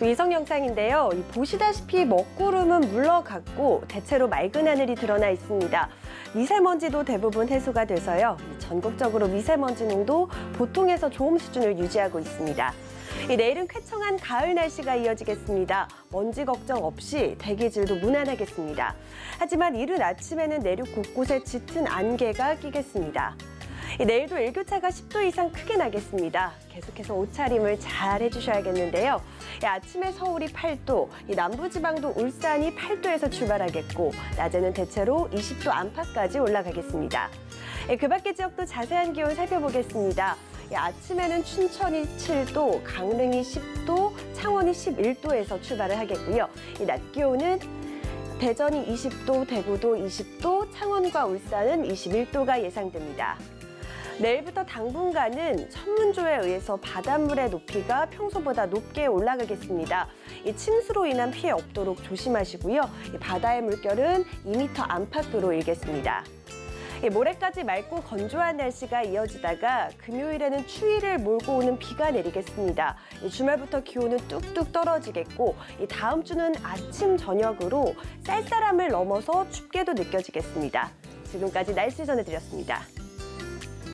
위성 영상인데요. 이 보시다시피 먹구름은 물러갔고 대체로 맑은 하늘이 드러나 있습니다. 미세먼지도 대부분 해소가 돼서요. 이 전국적으로 미세먼지 농도 보통에서 좋음 수준을 유지하고 있습니다. 이 내일은 쾌청한 가을 날씨가 이어지겠습니다. 먼지 걱정 없이 대기질도 무난하겠습니다. 하지만 이른 아침에는 내륙 곳곳에 짙은 안개가 끼겠습니다. 이 내일도 일교차가 10도 이상 크게 나겠습니다. 계속해서 옷차림을 잘 해주셔야겠는데요. 이 아침에 서울이 8도, 이 남부지방도 울산이 8도에서 출발하겠고 낮에는 대체로 20도 안팎까지 올라가겠습니다. 예, 그 밖의 지역도 자세한 기온 살펴보겠습니다. 예, 아침에는 춘천이 7도, 강릉이 10도, 창원이 11도에서 출발을 하겠고요. 이낮 기온은 대전이 20도, 대구도 20도, 창원과 울산은 21도가 예상됩니다. 내일부터 당분간은 천문조에 의해서 바닷물의 높이가 평소보다 높게 올라가겠습니다. 이 침수로 인한 피해 없도록 조심하시고요. 이 바다의 물결은 2m 안팎으로 일겠습니다. 이 모레까지 맑고 건조한 날씨가 이어지다가 금요일에는 추위를 몰고 오는 비가 내리겠습니다. 이 주말부터 기온은 뚝뚝 떨어지겠고 이 다음 주는 아침 저녁으로 쌀쌀함을 넘어서 춥게도 느껴지겠습니다. 지금까지 날씨 전해드렸습니다.